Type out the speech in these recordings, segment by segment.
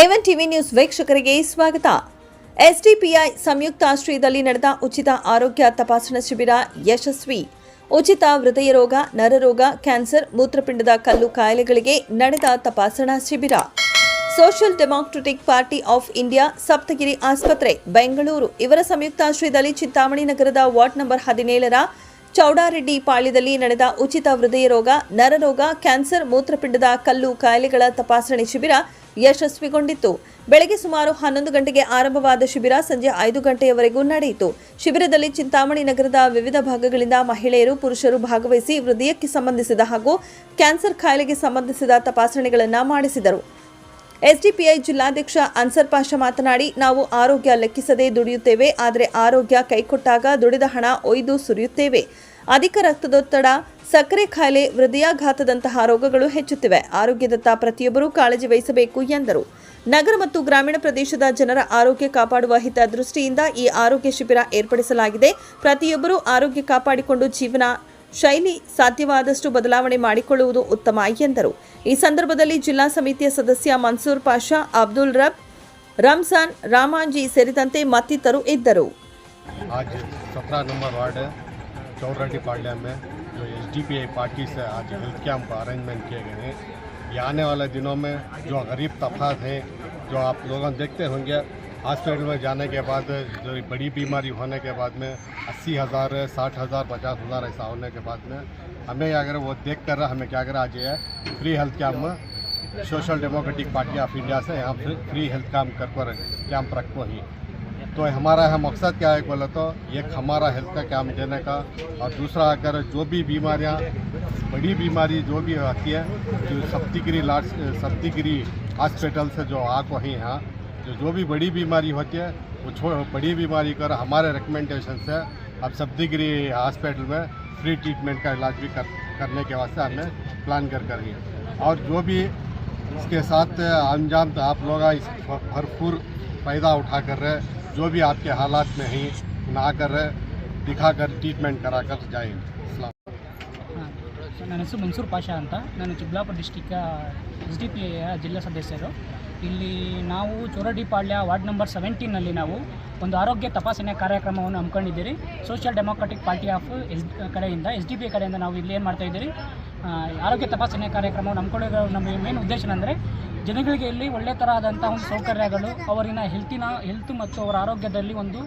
A one TV news ವೀಕ್ಷಕರಿಗೆ ಸ್ವಾಗತ. SDPI ಸಂಯುಕ್ತಾಶ್ರಯದಲ್ಲಿ ನಡೆದ ಉಚಿತ ಆರೋಗ್ಯ ತಪಾಸಣಾ ಶಿಬಿರ ಯಶಸ್ವಿ. ಉಚಿತ ಹೃದಯ ರೋಗ ನರರೋಗ ಕ್ಯಾನ್ಸರ್, ಮೂತ್ರಪಿಂಡದ ಕಲ್ಲು ಕಾಯಿಲೆಗಳಿಗೆ ನಡೆದ ತಪಾಸಣಾ ಶಿಬಿರ. Social democratic party of India Saptagiri ಆಸ್ಪತ್ರೆ, ಬೆಂಗಳೂರು. ಇವರ ಸಂಯುಕ್ತಾಶ್ರಯದಲ್ಲಿ ಚಿಂತಾಮಣಿ ನಗರದ ವಾರ್ಡ್ ನಂಬರ್ ಹದಿನೇಳರ ಚೌಡಾರೆಡ್ಡಿ ಪಾಳ್ಯದಲ್ಲಿ ನಡೆದ ಉಚಿತ ಹೃದಯ ರೋಗ ನರರೋಗ ಕ್ಯಾನ್ಸರ್, ಮೂತ್ರಪಿಂಡದ ಕಲ್ಲು ಕಾಯಿಲೆಗಳ ತಪಾಸಣೆ ಶಿಬಿರ ಯಶಸ್ವಿಗೊಂಡಿತ್ತು ಬೆಳಗ್ಗೆ ಸುಮಾರು ಹನ್ನೊಂದು ಗಂಟೆಗೆ ಆರಂಭವಾದ ಶಿಬಿರ ಸಂಜೆ ಐದು ಗಂಟೆಯವರೆಗೂ ನಡೆಯಿತು. ಶಿಬಿರದಲ್ಲಿ ಚಿಂತಾಮಣಿ ನಗರದ ವಿವಿಧ ಭಾಗಗಳಿಂದ ಮಹಿಳೆಯರು, ಪುರುಷರು ಭಾಗವಹಿಸಿ ಹೃದಯಕ್ಕೆ ಸಂಬಂಧಿಸಿದ ಹಾಗೂ ಕ್ಯಾನ್ಸರ್ ಖಾಯಿಲೆಗೆ ಸಂಬಂಧಿಸಿದ ತಪಾಸಣೆಗಳನ್ನು ಮಾಡಿಸಿದರು. ಎಸ್ಡಿಪಿಐ ಜಿಲ್ಲಾಧ್ಯಕ್ಷ ಅನ್ಸರ್ ಪಾಷಾ ಮಾತನಾಡಿ, ನಾವು ಆರೋಗ್ಯ ಲೆಕ್ಕಿಸದೆ ದುಡಿಯುತ್ತೇವೆ, ಆದರೆ ಆರೋಗ್ಯ ಕೈಕೊಟ್ಟಾಗ ದುಡಿದ ಹಣ ಒಯ್ದು ಸುರಿಯುತ್ತೇವೆ. ಅಧಿಕ ರಕ್ತದೊತ್ತಡ, ಸಕ್ಕರೆ ಖಾಯಿಲೆ, ಹೃದಯಾಘಾತದಂತಹ ರೋಗಗಳು ಹೆಚ್ಚುತ್ತಿವೆ. ಆರೋಗ್ಯದತ್ತ ಪ್ರತಿಯೊಬ್ಬರೂ ಕಾಳಜಿ ವಹಿಸಬೇಕು ಎಂದರು. ನಗರ ಮತ್ತು ಗ್ರಾಮೀಣ ಪ್ರದೇಶದ ಜನರ ಆರೋಗ್ಯ ಕಾಪಾಡುವ ಹಿತದೃಷ್ಟಿಯಿಂದ ಈ ಆರೋಗ್ಯ ಶಿಬಿರ ಏರ್ಪಡಿಸಲಾಗಿದೆ. ಪ್ರತಿಯೊಬ್ಬರೂ ಆರೋಗ್ಯ ಕಾಪಾಡಿಕೊಂಡು ಜೀವನ ಶೈಲಿ ಸಾಧ್ಯವಾದಷ್ಟು ಬದಲಾವಣೆ ಮಾಡಿಕೊಳ್ಳುವುದು ಉತ್ತಮ ಎಂದರು. ಈ ಸಂದರ್ಭದಲ್ಲಿ ಜಿಲ್ಲಾ ಸಮಿತಿಯ ಸದಸ್ಯ ಮನ್ಸೂರ್ ಪಾಷಾ, ಅಬ್ದುಲ್ ರಬ್ ರಂಜಾನ್ ರಾಮಾಂಜಿ ಸೇರಿದಂತೆ ಮತ್ತಿತರು ಇದ್ದರು. चौराडी पाड्या में जो S D P I party से आज हेल्थ कैंप अरेंजमेंट किए गए हैं। ये आने वाले दिनों में जो गरीब तफात हैं, जो आप लोग देखते होंगे हॉस्पिटल में जाने के बाद, जो बड़ी बीमारी होने के बाद में, अस्सी हज़ार, साठ हज़ार, पचास हज़ार ऐसा होने के बाद में, हमें अगर वो देख कर, हमें क्या करा, आज है फ्री हेल्थ कैंप में social democratic party of India से यहाँ फ्री हेल्थ कैंप कर कर कैंप रखो ही। तो हमारा है मकसद क्या है बोले तो एक हमारा हेल्थ का कैंप देने का। और दूसरा, अगर जो भी बीमारियाँ, बड़ी बीमारी जो भी आती है, जो सप्तिगिरी लाट सप्तिगिरी हॉस्पिटल से जो आको ही यहाँ जो जो भी बड़ी बीमारी होती है, वो छो, बड़ी बीमारी कर हमारे रिकमेंडेशन से अब सप्तिगिरी हॉस्पिटल में फ्री ट्रीटमेंट का इलाज भी कर, करने के वास्ते हमें प्लान कर कर रही और जो भी इसके साथ अंजाम आप लोग इस भरपूर फ़ायदा उठा कर रहे जो भी आपके हालात में ही ना कर रहे दिखाकर ट्रीटमेंट करा कर जाए अस्सलाम ಹಾಂ ನನ್ನ ಹೆಸರು ಮನ್ಸೂರ್ ಪಾಷಾ ಅಂತ ನಾನು Chikkaballapur district S D P ಐಯ ಜಿಲ್ಲಾ ಸದಸ್ಯರು ಇಲ್ಲಿ ನಾವು ಚೋರಡಿಪಾಳ್ಯ ವಾರ್ಡ್ ನಂಬರ್ ಸೆವೆಂಟೀನಲ್ಲಿ ನಾವು ಒಂದು ಆರೋಗ್ಯ ತಪಾಸಣೆ ಕಾರ್ಯಕ್ರಮವನ್ನು ಹಮ್ಮಿಕೊಂಡಿದ್ದೀರಿ social democratic party of S ಕಡೆಯಿಂದ ಎಸ್ ಡಿ ಪಿ ಐ ಕಡೆಯಿಂದ ನಾವು ಇಲ್ಲಿ ಏನು ಮಾಡ್ತಾ ಇದ್ದೀರಿ ಆ, ಆರೋಗ್ಯ ತಪಾಸಣೆ ಕಾರ್ಯಕ್ರಮವನ್ನು ಹಮ್ಮಿಕೊಂಡಿರೋ ನಮ್ಮ ಮೇನ್ ಉದ್ದೇಶ ಅಂದರೆ ಜನಗಳಿಗೆ ಇಲ್ಲಿ ಒಳ್ಳೆ ತರಹದಂಥ ಒಂದು ಸೌಕರ್ಯಗಳು, ಅವರಿನ ಹೆಲ್ತಿನ ಹೆಲ್ತ್ ಮತ್ತು ಅವರ ಆರೋಗ್ಯದಲ್ಲಿ ಒಂದು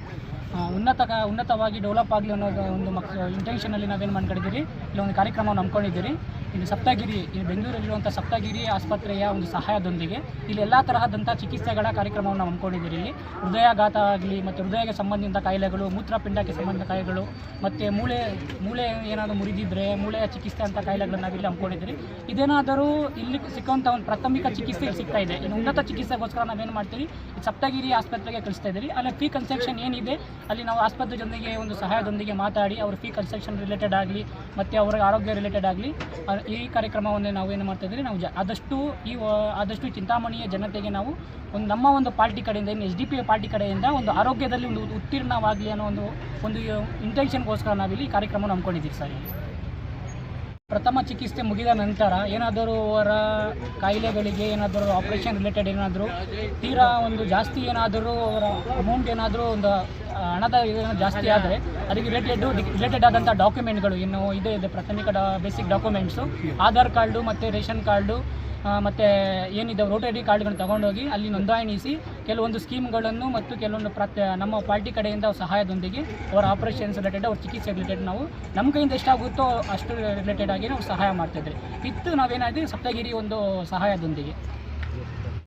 ಉನ್ನತ ಉನ್ನತವಾಗಿ ಡೆವಲಪ್ ಆಗಲಿ ಅನ್ನೋ ಒಂದು ಮಕ್ ಇಂಟೆನ್ಷನಲ್ಲಿ ನಾವೇನು ಮಾಡ್ಕೊಂಡಿದ್ದೀರಿ? ಇಲ್ಲಿ ಒಂದು ಕಾರ್ಯಕ್ರಮವನ್ನು ಹಮ್ಮಿಕೊಂಡಿದ್ದೀರಿ. ಇಲ್ಲಿ ಸಪ್ತಗಿರಿ ಇಲ್ಲಿ ಬೆಂಗಳೂರಲ್ಲಿರುವಂಥ ಸಪ್ತಗಿರಿ ಆಸ್ಪತ್ರೆಯ ಒಂದು ಸಹಾಯದೊಂದಿಗೆ ಇಲ್ಲಿ ಎಲ್ಲ ತರಹದಂಥ ಚಿಕಿತ್ಸೆಗಳ ಕಾರ್ಯಕ್ರಮವನ್ನು ಹಮ್ಮಿಕೊಂಡಿದ್ದೀರಿ. ಇಲ್ಲಿ ಹೃದಯಾಘಾತ ಆಗಲಿ ಮತ್ತು ಹೃದಯಕ್ಕೆ ಸಂಬಂಧಿತ ಕಾಯಿಲೆಗಳು, ಮೂತ್ರಪಿಂಡಕ್ಕೆ ಸಂಬಂಧಿತ ಕಾಯಿಲೆಗಳು, ಮತ್ತು ಮೂಳೆ ಮೂಳೆ ಏನಾದರೂ ಮುರಿದಿದ್ರೆ ಮೂಳೆಯ ಚಿಕಿತ್ಸೆ ಅಂತ ಕಾಯಿಲೆಗಳನ್ನು ಇಲ್ಲಿ ಹಮ್ಮಿಕೊಂಡಿದ್ದೀರಿ. ಇದೇನಾದರೂ ಇಲ್ಲಿ ಸಿಕ್ಕುವಂಥ ಒಂದು ಪ್ರಾಥಮಿಕ ಚಿಕಿತ್ಸೆ ಸಿಗ್ತಾ ಇದೆ. ಇನ್ನು ಉನ್ನತ ಚಿಕಿತ್ಸೆಗೋಸ್ಕರ ನಾವೇನು ಮಾಡ್ತೀವಿ ಸಪ್ತಗಿರಿ ಆಸ್ಪತ್ರೆಗೆ ಕಳಿಸ್ತಾ ಇದ್ದೀರಿ. ಅಲ್ಲಿ ಫೀ ಕನ್ಸೆಕ್ಷನ್ ಏನಿದೆ? ಅಲ್ಲಿ ನಾವು ಆಸ್ಪತ್ರೆ ಜೊತೆಗೆ ಒಂದು ಸಹಾಯದೊಂದಿಗೆ ಮಾತಾಡಿ, ಅವ್ರ ಫೀ ಕನ್ಸೆಕ್ಷನ್ ರಿಲೇಟೆಡ್ ಆಗಲಿ, ಮತ್ತು ಅವರ ಆರೋಗ್ಯ ರಿಲೇಟೆಡ್ ಆಗಲಿ ಈ ಕಾರ್ಯಕ್ರಮವನ್ನು ನಾವು ಏನು ಮಾಡ್ತಾ ಇದ್ದೀವಿ ನಾವು ಜ ಆದಷ್ಟು ಈ ಆದಷ್ಟು ಚಿಂತಾಮಣಿಯ ಜನತೆಗೆ ನಾವು ಒಂದು ನಮ್ಮ ಒಂದು ಪಾರ್ಟಿ ಕಡೆಯಿಂದ ಏನು ಎಸ್ ಡಿ ಪಿ ಪಾರ್ಟಿ ಕಡೆಯಿಂದ ಒಂದು ಆರೋಗ್ಯದಲ್ಲಿ ಒಂದು ಉತ್ತೀರ್ಣವಾಗಲಿ ಅನ್ನೋ ಒಂದು ಒಂದು ಇಂಟೆನ್ಷನ್ಗೋಸ್ಕರ ನಾವಿಲ್ಲಿ ಈ ಕಾರ್ಯಕ್ರಮವನ್ನು ಹಮ್ಮಿಕೊಂಡಿದ್ದೀವಿ ಸರ್ ಪ್ರಥಮ ಚಿಕಿತ್ಸೆ ಮುಗಿದ ನಂತರ ಏನಾದರೂ ಅವರ ಕಾಯಿಲೆಗಳಿಗೆ ಏನಾದರೂ ಆಪರೇಷನ್ ರಿಲೇಟೆಡ್ ಏನಾದರೂ ತೀರಾ ಒಂದು ಜಾಸ್ತಿ ಏನಾದರೂ ಅವರ ಅಮೌಂಟ್ ಏನಾದರೂ ಒಂದು ಹಣದ ಜಾಸ್ತಿ ಆದರೆ ಅದಕ್ಕೆ ರಿಲೇಟೆಡ್ ರಿಲೇಟೆಡ್ ಆದಂಥ ಡಾಕ್ಯುಮೆಂಟ್ಗಳು ಇನ್ನು ಇದೆ ಇದೆ ಪ್ರಾಥಮಿಕ ಬೇಸಿಕ್ ಡಾಕ್ಯುಮೆಂಟ್ಸು ಆಧಾರ್ ಕಾರ್ಡು ಮತ್ತು ರೇಷನ್ ಕಾರ್ಡು ಮತ್ತು ಏನಿದೆ ವೋಟರ್ ಐ ಡಿ ಕಾರ್ಡ್ಗಳನ್ನ ತಗೊಂಡೋಗಿ ಅಲ್ಲಿ ನೋಂದಾಯಿಸಿ ಕೆಲವೊಂದು ಸ್ಕೀಮ್ಗಳನ್ನು ಮತ್ತು ಕೆಲವೊಂದು ಪ್ರತ್ಯ, ನಮ್ಮ ಪಾರ್ಟಿ ಕಡೆಯಿಂದ ಸಹಾಯದೊಂದಿಗೆ ಅವರ ಆಪರೇಷನ್ಸ್ ರಿಲೇಟೆಡ್ ಅವ್ರ ಚಿಕಿತ್ಸೆ ರಿಲೇಟೆಡ್ ನಾವು ನಮ್ಮ ಕೈಯಿಂದ ಎಷ್ಟಾಗುತ್ತೋ ಅಷ್ಟು ರಿಲೇಟೆಡ್ ಆಗಿ ನಾವು ಸಹಾಯ ಮಾಡ್ತಿದ್ರಿ. ಇತ್ತು ನಾವೇನಾದ್ರೆ ಸಪ್ತಗಿರಿ ಒಂದು ಸಹಾಯದೊಂದಿಗೆ.